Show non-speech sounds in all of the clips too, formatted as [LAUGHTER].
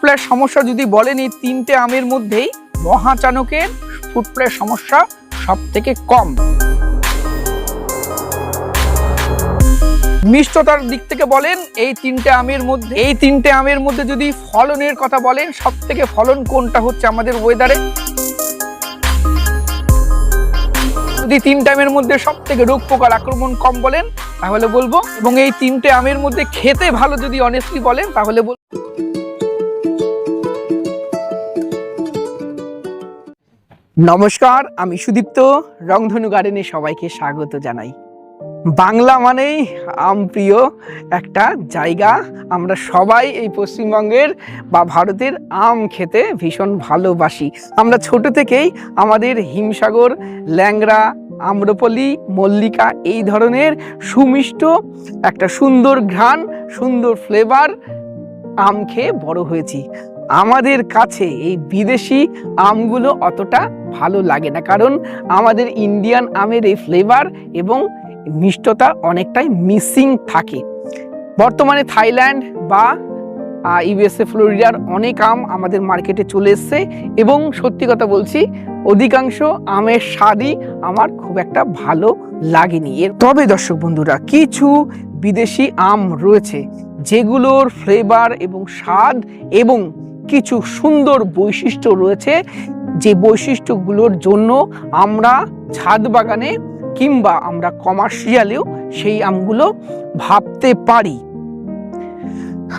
Flash সমস্যা যদি বলেন এই তিনটে আমের মধ্যেই মহাচানকের ফ্ল্যাশ সমস্যা সব থেকে কম। মিষ্টতার দিক থেকে বলেন, এই তিনটে আমের মধ্যে এই তিনটে আমের মধ্যে যদি ফলনের কথা বলেন সব থেকে ফলন কোনটা হচ্ছে আমাদের ওয়েদারে যদি তিনটে আমের মধ্যে সব থেকে রোগ পোকার আক্রমণ কম বলেন, তাহলে বলব। এবং এই তিনটে আমের মধ্যে খেতে ভালো যদি অনেস্টলি বলেন, তাহলে বল নমস্কার, আমি সুদীপ্ত, রংধনু গার্ডেনে সবাইকে স্বাগত জানাই। বাংলা মানেই আম প্রিয় একটা জায়গা। আমরা সবাই এই পশ্চিমবঙ্গের বা ভারতের আম খেতে ভীষণ ভালোবাসি। আমরা ছোট থেকেই আমাদের হিমসাগর, ল্যাংড়া, আম্রপলি, মল্লিকা এই ধরনের সুমিষ্ট একটা সুন্দর ঘ্রাণ, সুন্দর ফ্লেভার আম খেয়ে বড় হয়েছি। আমাদের কাছে এই বিদেশি আমগুলো অতটা ভালো লাগে না। কারণ আমাদের ইন্ডিয়ান আমের এই ফ্লেভার এবং মিষ্টতা অনেকটাই মিসিং থাকে। বর্তমানে থাইল্যান্ড বা ইউএসএ, ফ্লোরিডার অনেক আম আমাদের মার্কেটে চলে এসছে এবং সত্যি কথা বলছি, অধিকাংশ আমের স্বাদই আমার খুব একটা ভালো লাগেনি। এর তবে দর্শক বন্ধুরা, কিছু বিদেশি আম রয়েছে, যেগুলোর ফ্লেভার এবং স্বাদ এবং কিছু সুন্দর বৈশিষ্ট্য রয়েছে যে বৈশিষ্ট্যগুলোর জন্য আমরা ছাদ বাগানে কিংবা আমরা কমার্শিয়ালেও সেই আমগুলো ভাবতে পারি।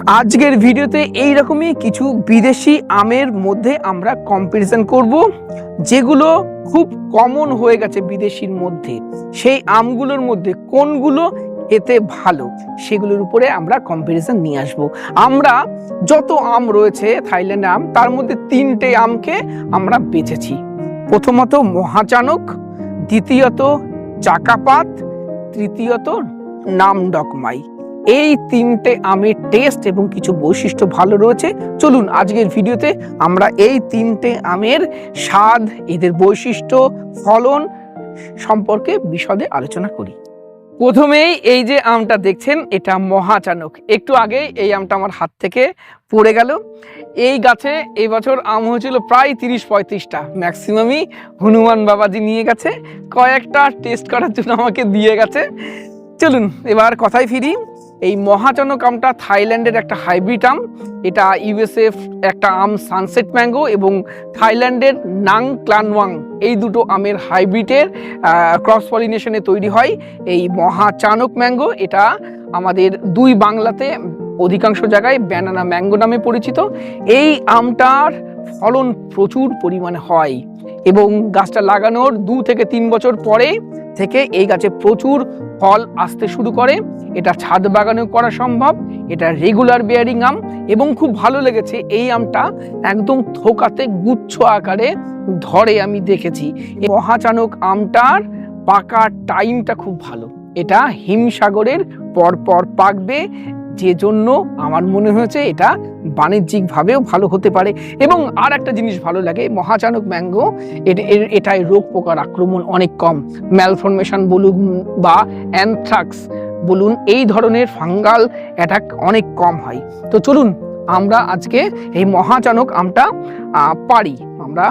আজকের ভিডিওতে এই রকমই কিছু বিদেশি আমের মধ্যে আমরা কম্পারিজন করব, যেগুলো খুব কমন হয়ে গেছে বিদেশির মধ্যে। সেই আমগুলোর মধ্যে কোনগুলো এতে ভালো। সেগুলোর উপরে আমরা কম্পারিজন নিয়ে আসব। আমরা যত আম রয়েছে থাইল্যান্ড আম, তার মধ্যে তিনটে আমকে আমরা বেছেছি প্রথমত মহাচানক, দ্বিতীয়ত চাকাপাত, তৃতীয়ত নামডকমাই। এই তিনটে আমের টেস্ট এবং কিছু বৈশিষ্ট্য ভালো রয়েছে। চলুন আজকের ভিডিওতে আমরা এই তিনটে আমের স্বাদ, এদের বৈশিষ্ট্য, ফলন সম্পর্কে বিশদে আলোচনা করি। প্রথমেই এই যে আমটা দেখছেন, এটা মহাচানক। একটু আগে এই আমটা আমার হাত থেকে পড়ে গেল। এই গাছে এই বছর আম হয়েছিল প্রায় তিরিশ পঁয়ত্রিশটা। ম্যাক্সিমামই হনুমান বাবাজি নিয়ে গেছে। কয়েকটা টেস্ট করার জন্য আমাকে দিয়ে গেছে। চলুন, এবার কথায় ফিরি। এই মহাচনক আমটা থাইল্যান্ডের একটা হাইব্রিড আম। এটা ইউএসএফ একটা আম সানসেট ম্যাঙ্গো এবং থাইল্যান্ডের নাং ক্লানওয়াং। এই দুটো আমের হাইব্রিডের ক্রস পলিনেশনে তৈরি হয় এই মহাচানক ম্যাঙ্গো। এটা আমাদের দুই বাংলাতে অধিকাংশ জায়গায় ব্যানানা ম্যাঙ্গো নামে পরিচিত। এই আমটার ফলন প্রচুর পরিমাণে হয় এবং গাছটা লাগানোর দু থেকে তিন বছর পরে থেকে এই গাছে প্রচুর ফল আসতে শুরু করে। এটা ছাদ বাগানেও করা সম্ভব, এটা রেগুলার বেয়ারিং আম এবং খুব ভালো লেগেছে এই আমটা একদম থোকাতে গুচ্ছ আকারে ধরে আমি দেখেছি। মহাচানক আমটার পাকার টাইমটা খুব ভালো। এটা হিমসাগরের পরপর পাকবে যে জন্য আমার মনে হয়েছে এটা বাণিজ্যিকভাবেও ভালো হতে পারে। এবং আর একটা জিনিস ভালো লাগে, মহাচানক ম্যাঙ্গো এটায় রোগ পোকার আক্রমণ অনেক কম। ম্যালফরমেশন বলুন বা অ্যানথ্রাক্স বলুন, এই ধরনের ফাঙ্গাল অ্যাটাক অনেক কম হয়। তো চলুন আমরা আজকে এই মহাচানক আমটা পারি। আমরা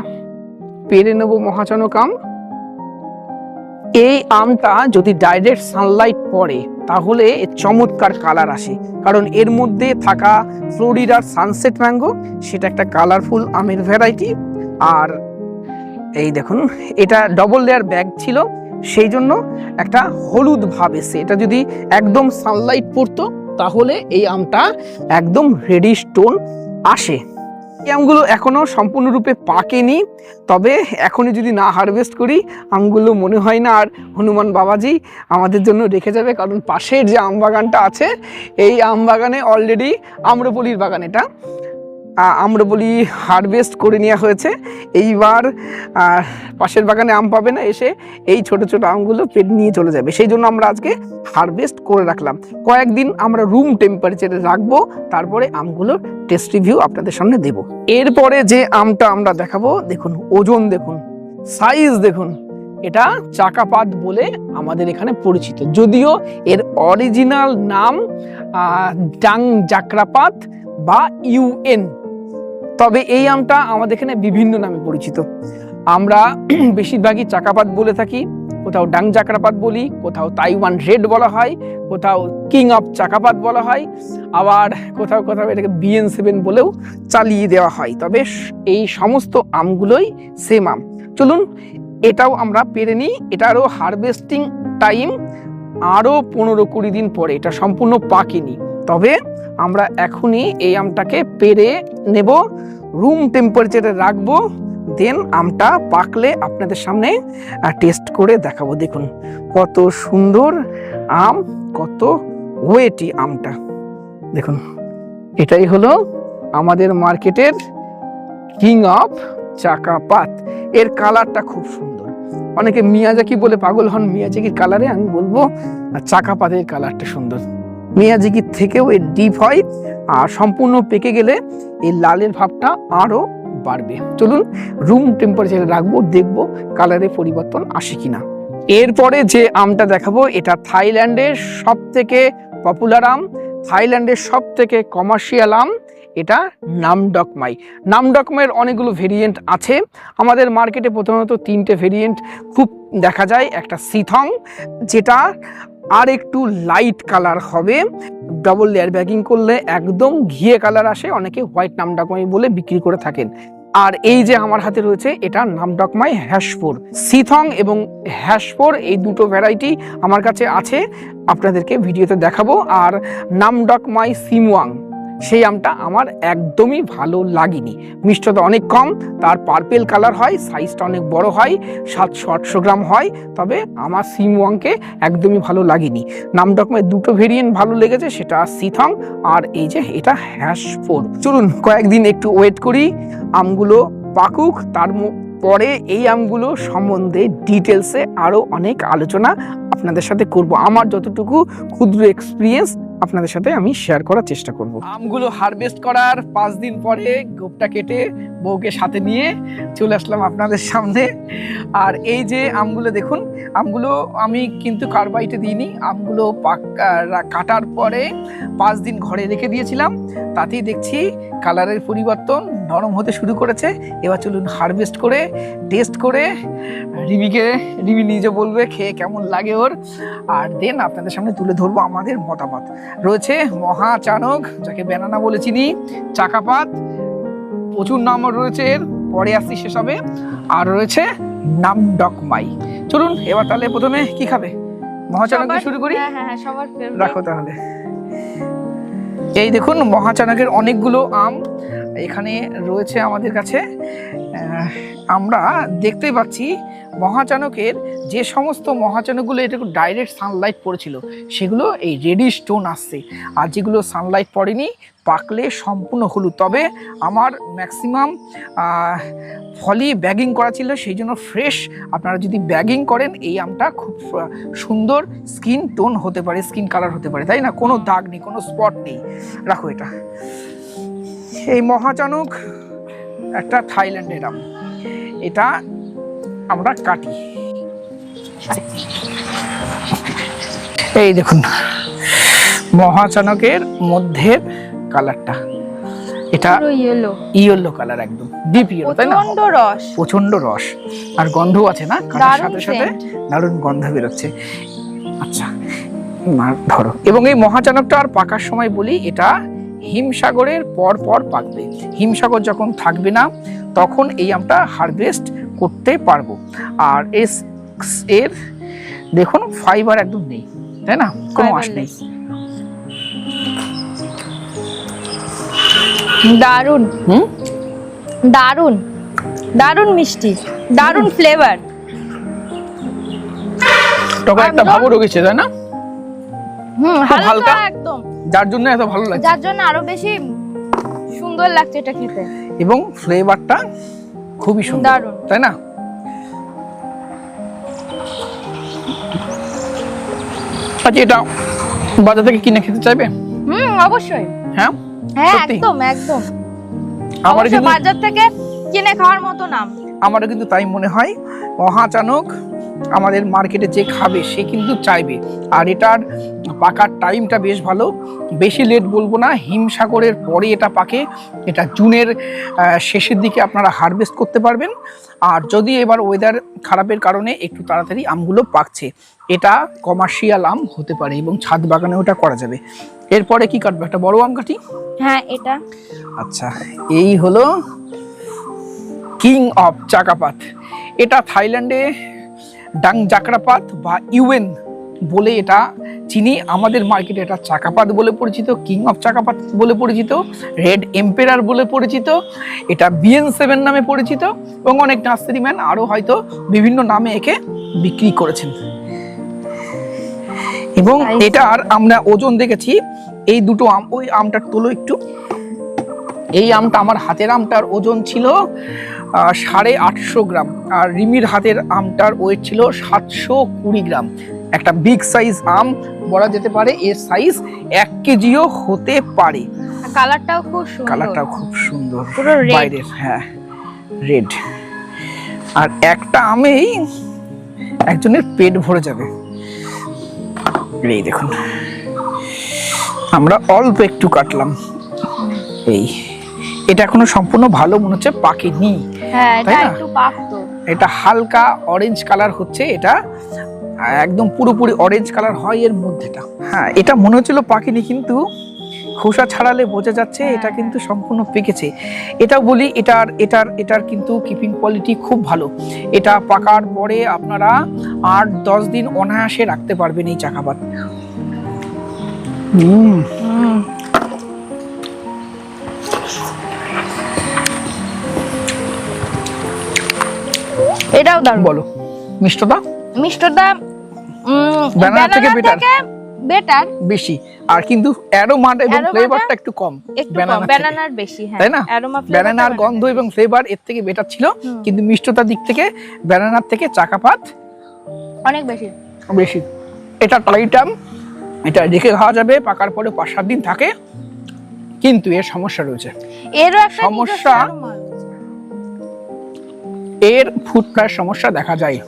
পেরে নেব মহাচানক আম। এই আমটা যদি ডাইরেক্ট সানলাইট পড়ে, তাহলে চমৎকার কালার আসে। কারণ এর মধ্যে থাকা ফ্লোরিডার সানসেট ম্যাঙ্গো সেটা একটা কালারফুল আমের ভ্যারাইটি আর এই দেখুন, এটা ডবল লেয়ার ব্যাগ ছিল, সেই জন্য একটা হলুদ ভাব এসে এটা যদি একদম সানলাইট পড়তো, তাহলে এই আমটা একদম রেডি স্টোন আসে। আমগুলো এখনও সম্পূর্ণরূপে পাকেনি, তবে এখনই যদি না হারভেস্ট করি, আমগুলো মনে হয় না আর হনুমান বাবাজি আমাদের জন্য রেখে যাবে, কারণ পাশের যে আম বাগানটা আছে, এই আম বাগানে অলরেডি আম্রপলির বাগান এটা। আহ, বলি হারভেস্ট করে নেওয়া হয়েছে। এইবার পাশের বাগানে আম পাবে না এসে এই ছোট ছোট আমগুলো পেট নিয়ে চলে যাবে। সেই জন্য আমরা আজকে হারভেস্ট করে রাখলাম। কয়েকদিন আমরা রুম টেম্পারেচারে রাখব তারপরে আমগুলোর টেস্ট রিভিউ আপনাদের সামনে দেব। এরপরে যে আমটা আমরা দেখাবো দেখুন ওজন দেখুন সাইজ দেখুন এটা চাকাপাত বলে আমাদের এখানে পরিচিত। যদিও এর অরিজিনাল নাম ডাং জাকরাপাত বা ইউএন তবে এই আমটা আমাদের এখানে বিভিন্ন নামে পরিচিত। আমরা [CLEARS THROAT] বেশিরভাগই চাকাপাত বলে থাকি, কোথাও ডাং চাকরাপাত বলি, কোথাও তাইওয়ান রেড বলা হয়, কোথাও কিং অফ চাকাপাত বলা হয়, আবার কোথাও কোথাও এটাকে বিএন সেভেন বলেও চালিয়ে দেওয়া হয়। তবে এই সমস্ত আমগুলোই সেম আম। চলুন, এটাও আমরা পেরে নিই। এটারও হারভেস্টিং টাইম আরও পনেরো কুড়ি দিন পরে। এটা সম্পূর্ণ পাকেনি। তবে আমরা এখনই এই আমটাকে পেরে নেব রুম টেম্পারেচারে রাখব দেন আমটা পাকলে আপনাদের সামনে টেস্ট করে দেখাবো। দেখুন, কত সুন্দর আম, কত ওয়েটি আমটা। দেখুন, এটাই হলো আমাদের মার্কেটের কিং অফ চাকাপাত। এর কালারটা খুব সুন্দর। অনেকে মিয়াজাকি বলে পাগল হন, মিয়াজাকির কালারে আমি বলব চাকাপাতের কালারটা সুন্দর। মিয়াজাকির থেকেও এর ডিপ হয়, আর সম্পূর্ণ পেকে গেলে এই লালের ভাবটা আরও বাড়বে। চলুন রুম টেম্পারেচারে রাখব, দেখব কালারে পরিবর্তন আসে কিনা। এরপরে যে আমটা দেখাবো, এটা থাইল্যান্ডের সব থেকে পপুলার আম, থাইল্যান্ডের সব থেকে কমার্শিয়াল আম, এটা নামডকমাই নামডকমাইয়ের অনেকগুলো ভেরিয়েন্ট আছে। আমাদের মার্কেটে প্রথমত তিনটে ভেরিয়েন্ট খুব দেখা যায়, একটা সিথং, যেটা আর একটু লাইট কালার হবে। ডবল লেয়ার ব্যাগিং করলে একদম ঘিয়ে কালার আসে, অনেকে হোয়াইট নামডাকমাই বলে বিক্রি করে থাকেন। আর এই যে আমার হাতে রয়েছে, এটা নামডাকমাই হ্যাশফোর সিথং এবং হ্যাশফোর এই দুটো ভ্যারাইটি আমার কাছে আছে। আপনাদেরকে ভিডিওতে দেখাবো। আর নামডাকমাই সিমওয়াং সেই আমটা আমার একদমই ভালো লাগেনি। মিষ্টতা অনেক কম, তার পার্পেল কালার হয় সাইজটা অনেক বড় হয়, সাতশো, আটশো গ্রাম হয়, তবে আমার সিম সিমওয়াংকে একদমই ভালো লাগেনি। নামডকমায় দুটো ভেরিয়েন্ট ভালো লেগেছে, সেটা সিথং আর এই যে এটা হ্যাশ ফোর চলুন কয়েকদিন একটু ওয়েট করি, আমগুলো পাকুক, তার পরে এই আমগুলো সম্বন্ধে ডিটেলসে আরও অনেক আলোচনা আপনাদের সাথে করব। আমার যতটুকু ক্ষুদ্র এক্সপিরিয়েন্স আপনাদের সাথে আমি শেয়ার করার চেষ্টা করব। আমগুলো হারভেস্ট করার পাঁচ দিন পরে গোপটা কেটে বউকে সাথে নিয়ে চলে আসলাম আপনাদের সামনে। আর এই যে আমগুলো দেখুন, আমগুলো আমি কিন্তু কার্বাইটে দিইনি, আমগুলো পাক কাটার পরে পাঁচ দিন ঘরে রেখে দিয়েছিলাম। তাতেই দেখছি কালারের পরিবর্তন নরম হতে শুরু করেছে। এবার চলুন হারভেস্ট করে টেস্ট করে, রিমিকে, রিমি নিজে বলবে, খেয়ে কেমন লাগে ওর? আর দেন আপনাদের সামনে তুলে ধরবো আমাদের মতামত। রয়েছে মহাচানক যাকে ব্যানানা বলে চিনি চাকাপাত প্রচুর নাম রয়েছে এর পরে আসছি সেসবে। আর রয়েছে নামডকমাই। চলুন এবার তাহলে প্রথমে কি খাবে? মহাচানক দিয়ে শুরু করি? হ্যাঁ হ্যাঁ হ্যাঁ, সবার রাখো তাহলে। এই দেখুন মহাচানকের অনেকগুলো আম। এখানে রয়েছে আমাদের কাছে। আমরা দেখতে পাচ্ছি মহাচানকের যে সমস্ত মহাচানকগুলো এটা ডাইরেক্ট সানলাইট পড়েছিল, সেগুলো এই রেডি স্টোন আসছে। আর যেগুলো সানলাইট পড়েনি, পাকলে সম্পূর্ণ হলুদ। তবে আমার ম্যাক্সিমাম ফলি ব্যাগিং করা ছিল, সেই জন্য ফ্রেশ আপনারা যদি ব্যাগিং করেন, এই আমটা খুব সুন্দর স্কিন টোন হতে পারে স্কিন কালার হতে পারে, তাই না? কোনো দাগ নেই, কোনো স্পট নেই। রাখো এটা। এই মহাচানক একটা থাইল্যান্ডের আম। এটা আমরা কাটি। এই দেখুন মহাচানকের মধ্যের কালারটা। এটা ইয়েলো ইয়েলো কালার একদম ডিপ ইয়েলো তাই না? প্রচণ্ড রস। প্রচণ্ড রস। আর গন্ধ আছে না? কাটার সাথে সাথে দারুণ গন্ধ বেরোচ্ছে। আচ্ছা মার ধরো। এবং এই মহাচানকটা আর পাকার সময় বলি এটা হিমসাগরের পর পর পাকবে। হিমসাগর যখন থাকবে না তখন এই আমটা হারভেস্ট করতে পারব। আর এস এর দেখুন ফাইবার একদম নেই তাই না? কোনো আঁশ নেই। দারুণ হুম? দারুণ দারুণ মিষ্টি। দারুণ ফ্লেভার টকা একটা। ভাবও ঢুকেছে তাই না? হুম হালকা হালকা। একদম। যার জন্য এত ভালো লাগছে। যার জন্য আরও বেশি সুন্দর লাগছে এটা খেতে। এবং ফ্লেভারটা খুবই সুন্দর। তাই না? আচ্ছা এটা বাজার থেকে কিনে খেতে চাইবে? হুম অবশ্যই। হ্যাঁ? হ্যাঁ? একদম একদম। আমার কিন্তু বাজার থেকে কিনে খাওয়ার মতো নাম। আমারও কিন্তু তাই মনে হয়। মহাচানক আমাদের মার্কেটে যে খাবে সে কিন্তু চাইবে। আর এটার পাকার টাইমটা বেশ ভালো। বেশি লেট বলব না হিমসাগরের পরে এটা পাকে। এটা জুনের শেষের দিকে আপনারা হারভেস্ট করতে পারবেন। আর যদি এবার ওয়েদার খারাপের কারণে একটু তাড়াতাড়ি আমগুলো পাকছে এটা কমার্শিয়াল আম হতে পারে এবং ছাদ বাগানে ওটা করা যাবে। এরপরে কি কাটবো? একটা বড় আম কাটি? হ্যাঁ এটা। আচ্ছা এই হলো কিং অফ চাকাপাত। এটা থাইল্যান্ডে ডাং জাকরাপাত বা ইউএন বলে এটা চিনি আমাদের মার্কেটে এটা চাকাপাত বলে পরিচিত কিং অফ চাকাপাত বলে পরিচিত রেড এম্পেরার বলে পরিচিত এটা বিএন সেভেন নামে পরিচিত এবং অনেক নার্সারিম্যান আরও হয়তো বিভিন্ন নামে একে বিক্রি করেছেন এবং. এটার আমরা ওজন দেখেছি এই দুটো আম ওই আমটার তোলো একটু এই আমটা আমার হাতের আমটার ওজন ছিল সাড়ে আটশো গ্রাম। আর রিমির হাতের আমটার ওয়েট ছিল সাতশো কুড়ি গ্রাম। একটা বিগ সাইজ আম বলা যেতে পারে এর সাইজ এক কেজিও হতে পারে। কালারটাও খুব সুন্দর। কালারটাও খুব সুন্দর। পুরো। বাইরের হ্যাঁ রেড আর একটা আমেই একজনের পেট ভরে যাবে। এই দেখুন আমরা অল্প একটু কাটলাম। এই। এটা এখনও সম্পূর্ণ ভালো মনে হচ্ছে পাকেনি হ্যাঁ এটা একটু পাকতো এটা হালকা অরেঞ্জ কালার হচ্ছে এটা একদম পুরোপুরি অরেঞ্জ কালার হয় এর মধ্যেটা। হ্যাঁ এটা মনে হচ্ছিল পাকেনি কিন্তু খোসা ছাড়ালে বোঝা যাচ্ছে এটা কিন্তু সম্পূর্ণ পেকেছে। এটাও বলি এটার এটার এটার কিন্তু কিপিং কোয়ালিটি খুব ভালো। এটা পাকার পরে আপনারা আট দশ দিন অনায়াসে রাখতে পারবেন এই চাকাপাত হুম। দারুণ। বলো। মিষ্টতা মিষ্টতা Banana থেকে better? বেটার বেশি। আর কিন্তু অ্যারোমাটা এবং ফ্লেভারটা একটু কম। ব্যানানার বেশি হ্যাঁ। তাই না? অ্যারোমা ব্যানানার গন্ধ এবং ফ্লেভার এর থেকে বেটার ছিল। কিন্তু মিষ্টতার দিক থেকে ব্যানানার থেকে চাকাপাত অনেক বেশি। বেশি। এটা টাইটাম এটা রেখে খাওয়া যাবে। পাকার পরে পাঁচ সাত দিন থাকে। কিন্তু এর সমস্যা রয়েছে। এরও একটা সমস্যা-। এর ফুড ফ্লাইয়ের সমস্যা দেখা যায়।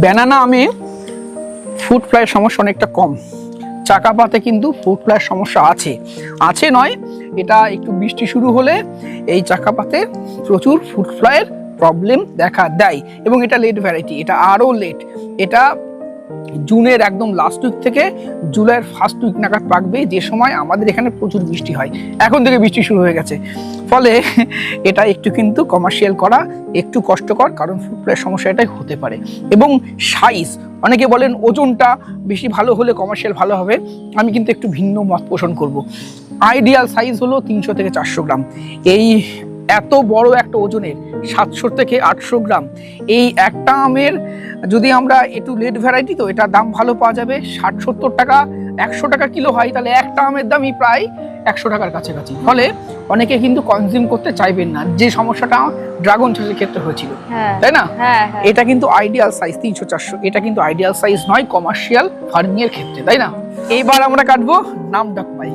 ব্যানানা আমে ফুড ফ্লাইয়ের সমস্যা অনেকটা কম। চাকা পাতে কিন্তু ফুড ফ্লাইয়ের সমস্যা আছে। আছে নয়, এটা একটু বৃষ্টি শুরু হলে এই চাকা পাতে প্রচুর ফুড ফ্লাইয়ের প্রবলেম দেখা দেয়। এবং এটা লেট ভ্যারাইটি এটা আরও লেট এটা জুনের একদম লাস্ট উইক থেকে জুলাইয়ের ফার্স্ট উইক নাগাদ পাকবে, যে সময় আমাদের এখানে প্রচুর বৃষ্টি হয়। এখন থেকে বৃষ্টি শুরু হয়ে গেছে। ফলে [LAUGHS] এটা একটু কিন্তু কমার্শিয়াল করা একটু কষ্টকর, কারণ ফ্লাইয়ের সমস্যা এটাই হতে পারে। এবং সাইজ অনেকে বলেন ওজনটা বেশি ভালো হলে কমার্শিয়াল ভালো হবে। আমি কিন্তু একটু ভিন্ন মত পোষণ করব। আইডিয়াল সাইজ হলো তিনশো থেকে চারশো গ্রাম। এই এত বড় একটা ওজনের সাতশো থেকে আটশো গ্রাম। এই একটা আমের যদি আমরা একটু লেট ভ্যারাইটি তো এটা দাম ভালো পাওয়া যাবে। ষাট সত্তর টাকা একশো টাকা কিলো হয় তাহলে একটা আমের দামই প্রায় একশো টাকার কাছাকাছি। ফলে অনেকে কিন্তু কনজিউম করতে চাইবেন না। যে সমস্যাটা ড্রাগন চাষের ক্ষেত্রে হয়েছিল। হ্যাঁ তাই না? হ্যাঁ হ্যাঁ। এটা কিন্তু আইডিয়াল সাইজ তিনশো চারশো। এটা কিন্তু আইডিয়াল সাইজ নয় কমার্শিয়াল ফার্মিংয়ের ক্ষেত্রে তাই না? এইবার আমরা কাটবো নাম ডাকমাই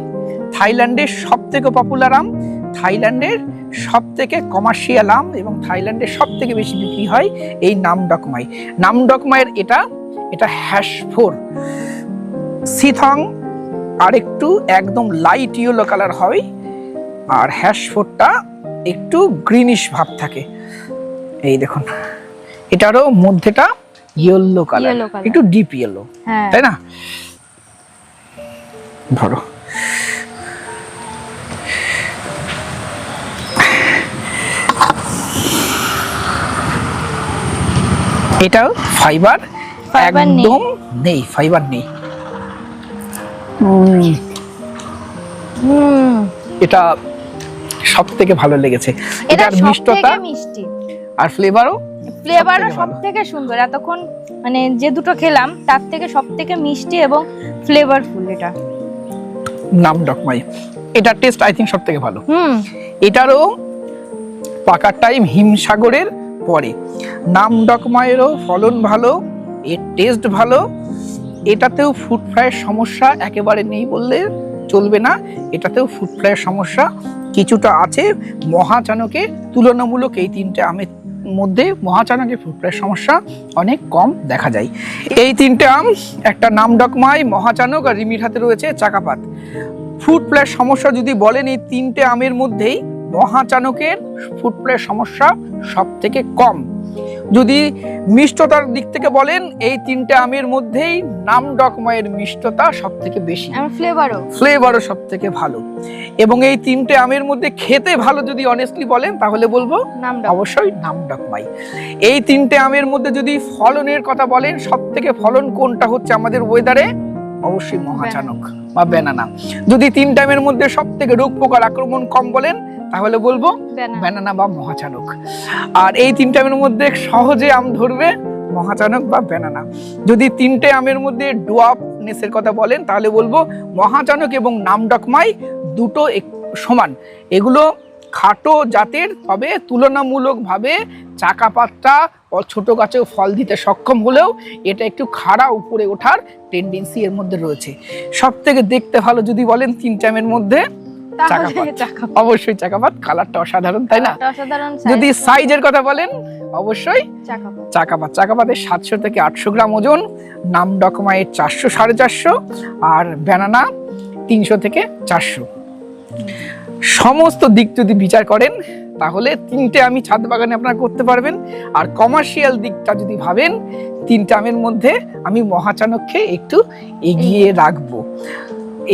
থাইল্যান্ডের সব থেকে পপুলার আম থাইল্যান্ডের সব থেকে কমার্শিয়াল আম এবং থাইল্যান্ডের সব থেকে বেশি বিক্রি হয় এই নাম ডকমাই। নাম ডকমাইয়ের এটা এটা হ্যাশ ফোর সিথং আরেকটু একদম লাইট ইয়েলো কালার হয় আর হ্যাশ ফোরটা একটু গ্রিনিশ ভাব থাকে। এই দেখুন এটারও মধ্যেটা ইয়েলো কালার একটু ডিপ ইয়েলো হ্যাঁ। তাই না? ধরো। এটাও ফাইবার। একদম নেই ফাইবার নেই। এটা সব থেকে ভালো লেগেছে। এটা এটার মিষ্টতা মিষ্টি। আর ফ্লেভারও ফ্লেভারও সব থেকে সুন্দর। এতক্ষণ মানে যে দুটো খেলাম তার থেকে সব থেকে মিষ্টি এবং ফ্লেভারফুল এটা। নাম ডকমাই এটার টেস্ট আই থিঙ্ক সব থেকে ভালো। হুম। এটারও পাকার টাইম হিমসাগরের পরে। নাম ডকমায়েরও ফলন ভালো, এর টেস্ট ভালো, এটাতেও ফুড ফ্রাইয়ের সমস্যা একেবারে নেই বললে চলবে না, এটাতেও ফুড ফ্রাইয়ের সমস্যা কিছুটা আছে। মহাচানকে তুলনামূলক এই তিনটে আমের মধ্যে মহাচানকের ফ্রুট ফ্লাইয়ের সমস্যা অনেক কম দেখা যায়। এই তিনটে আম, একটা নাম নামডকমাই মহাচানক আর রিমির হাতে রয়েছে চাকাপাত। ফুড ফ্লাইয়ের সমস্যা যদি বলেন এই তিনটে আমের মধ্যেই মহাচানকের ফ্রুট ফ্লাইয়ের সমস্যা সব থেকে কম। যদি মিষ্টতার দিক থেকে বলেন এই তিনটে আমের মধ্যেই নামডকমায়ের মিষ্টতা সব থেকে বেশি। ফ্লেভারও ফ্লেভারও সব থেকে ভালো। এবং এই তিনটে আমের মধ্যে খেতে ভালো যদি অনেস্টলি বলেন তাহলে বলব অবশ্যই নামডকমাই এই তিনটে আমের মধ্যে যদি ফলনের কথা বলেন সব থেকে ফলন কোনটা হচ্ছে আমাদের ওয়েদারে অবশ্যই মহাচানক বা ব্যানানা যদি তিন টাইমের মধ্যে সব থেকে রোগ পোকার আক্রমণ কম বলেন তাহলে বলব ব্যানানা বা মহাচানক। আর এই তিন টাইমের মধ্যে সহজে আম ধরবে মহাচানক বা ব্যানানা যদি তিনটে আমের মধ্যে ডুয়াপনেসের কথা বলেন তাহলে বলব মহাচানক এবং নামডকমাই দুটো সমান। এগুলো খাটো জাতের তবে তুলনামূলকভাবে চাকা পাতটা ছোটো গাছেও ফল দিতে সক্ষম হলেও এটা একটু খাড়া উপরে ওঠার টেন্ডেন্সি এর মধ্যে রয়েছে। সব থেকে দেখতে ভালো যদি বলেন তিন আমের মধ্যে অবশ্যই চাকাপাত কালারটা অসাধারণ তাই না? যদি সাইজের কথা বলেন অবশ্যই চাকাপাত চাকাপাতের সাতশো থেকে আটশো গ্রাম ওজন নাম ডকমায়ের চারশো সাড়ে চারশো আর ব্যানানা তিনশো থেকে চারশো। সমস্ত দিক যদি বিচার করেন তাহলে তিনটে আমি ছাদ বাগানে আপনারা করতে পারবেন। আর কমার্শিয়াল দিকটা যদি ভাবেন তিনটে আমের মধ্যে আমি মহাচানককে একটু এগিয়ে রাখব।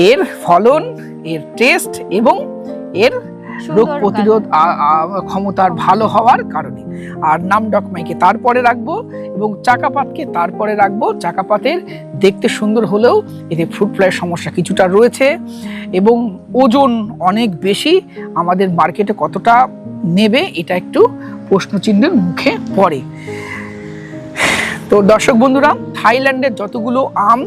এর ফলন এর টেস্ট এবং এর রোগ প্রতিরোধ ক্ষমতার ভালো হওয়ার কারণে। আর নাম ডকমাইকে তারপরে রাখব এবং চাকাপাতকে তারপরে রাখব। চাকাপাতের দেখতে সুন্দর হলেও এতে ফ্রুট ফ্লাইয়ের সমস্যা কিছুটা রয়েছে এবং ওজন অনেক বেশি। আমাদের মার্কেটে কতটা নেবে এটা একটু প্রশ্নচিহ্নের মুখে পড়ে। তো দর্শক বন্ধুরা, থাইল্যান্ডের যতগুলো আম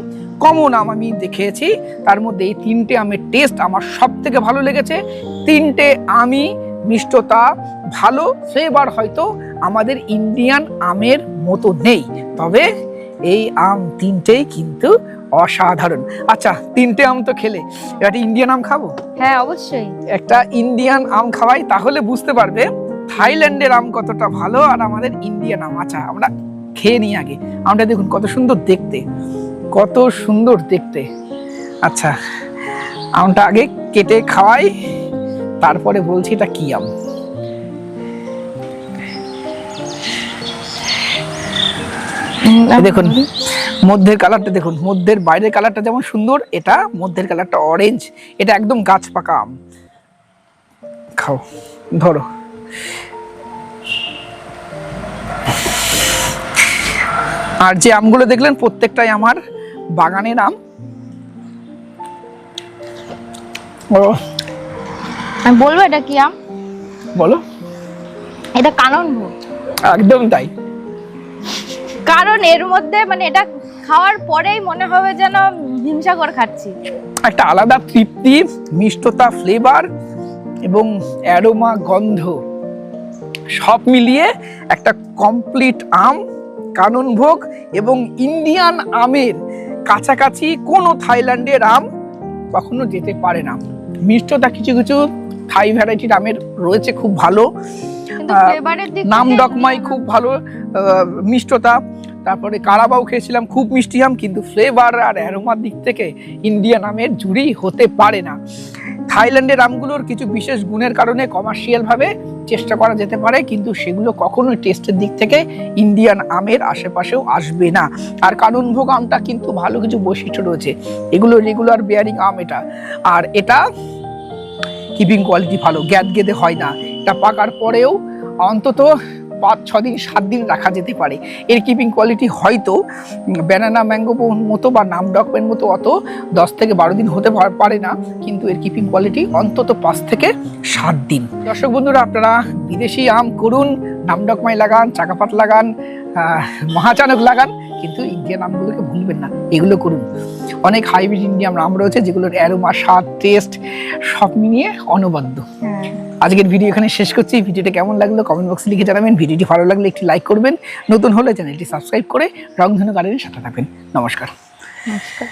কমন আম আমি দেখেছি তার মধ্যে এই তিনটে আমের টেস্ট আমার সব থেকে ভালো লেগেছে। তিনটে আমি মিষ্টতা, ভালো ফ্লেভার হয়তো আমাদের ইন্ডিয়ান আমের মতো নেই। তবে এই আম তিনটেই কিন্তু অসাধারণ। আচ্ছা তিনটে আম তো খেলে। একটা ইন্ডিয়ান আম খাব? হ্যাঁ অবশ্যই। একটা ইন্ডিয়ান আম খাওয়াই তাহলে বুঝতে পারবে থাইল্যান্ডের আম কতটা ভালো আর আমাদের ইন্ডিয়ান আম। আচ্ছা আমরা খেয়ে নিই আগে। আমটা দেখুন কত সুন্দর দেখতে। কত সুন্দর দেখতে। আচ্ছা আমটা আগে কেটে খাওয়াই তারপরে বলছি এটা কি আম? দেখুন মধ্যের কালারটা দেখুন মধ্যের বাইরের কালারটা যেমন সুন্দর এটা মধ্যের কালারটা অরেঞ্জ এটা একদম গাছ পাকা আম। খাও ধরো। আর যে আমগুলো দেখলেন প্রত্যেকটাই আমার বাগানের আম। ও আমি বলব এটা কি আম? বলো। এটা কানন একদম তাই। কারণ এর মধ্যে মানে এটা খাওয়ার পরেই মনে হবে যেন হিমসাগর খাচ্ছি। একটা আলাদা তৃপ্তি, মিষ্টতা ফ্লেভার এবং অ্যারোমা গন্ধ সব মিলিয়ে একটা কমপ্লিট আম, কাননভোগ এবং ইন্ডিয়ান আমের কাছাকাছি কোনো থাইল্যান্ডের আম কখনো যেতে পারে না। মিষ্টতা কিছু কিছু থাই ভ্যারাইটির আমের রয়েছে খুব ভালো। কিন্তু ফ্লেভারের দিক নাম ডকমাই খুব ভালো মিষ্টতা। তারপরে কারাবাও খেয়েছিলাম খুব মিষ্টি আম কিন্তু ফ্লেভার আর অ্যারোমার দিক থেকে ইন্ডিয়ান আমের জুড়ি হতে পারে না। থাইল্যান্ডের আমগুলোর কিছু বিশেষ গুণের কারণে কমার্শিয়াল ভাবে চেষ্টা করা যেতে পারে কিন্তু সেগুলো কখনোই টেস্টের দিক থেকে ইন্ডিয়ান আমের আশেপাশেও আসবে না। আর কানুনভোগ আমটা কিন্তু ভালো কিছু বৈশিষ্ট্য রয়েছে। এগুলো রেগুলার বেয়ারিং আম এটা। আর এটা কিপিং কোয়ালিটি ভালো গ্যাদ গেদে হয় না। এটা পাকার পরেও অন্তত পাঁচ, ছ দিন, সাত দিন রাখা যেতে পারে। এর কিপিং কোয়ালিটি হয়তো ব্যানানা ম্যাঙ্গো মতো বা নাম ডকমের মতো অত দশ থেকে বারো দিন হতে পারে না, কিন্তু এর কিপিং কোয়ালিটি অন্তত পাঁচ থেকে সাত দিন। দর্শক বন্ধুরা, আপনারা বিদেশি আম করুন, নাম ডকমাই লাগান, চাকাপাত লাগান মহাচানক লাগান, কিন্তু ইন্ডিয়ান আমগুলোকে ভুলবেন না, এগুলো করুন। অনেক হাইব্রিড ইন্ডিয়ান আম রয়েছে, যেগুলোর অ্যারোমা স্বাদ টেস্ট সব মিলিয়ে অনবদ্য। হ্যাঁ। আজকের ভিডিও এখানে শেষ করছি। ভিডিওটা কেমন লাগল কমেন্ট বক্সে লিখে জানাবেন। ভিডিওটি ভালো লাগলে একটি লাইক করবেন। নতুন হলে চ্যানেলটি সাবস্ক্রাইব করে রংধনু গার্ডেনের সাথে থাকবেন। নমস্কার। নমস্কার।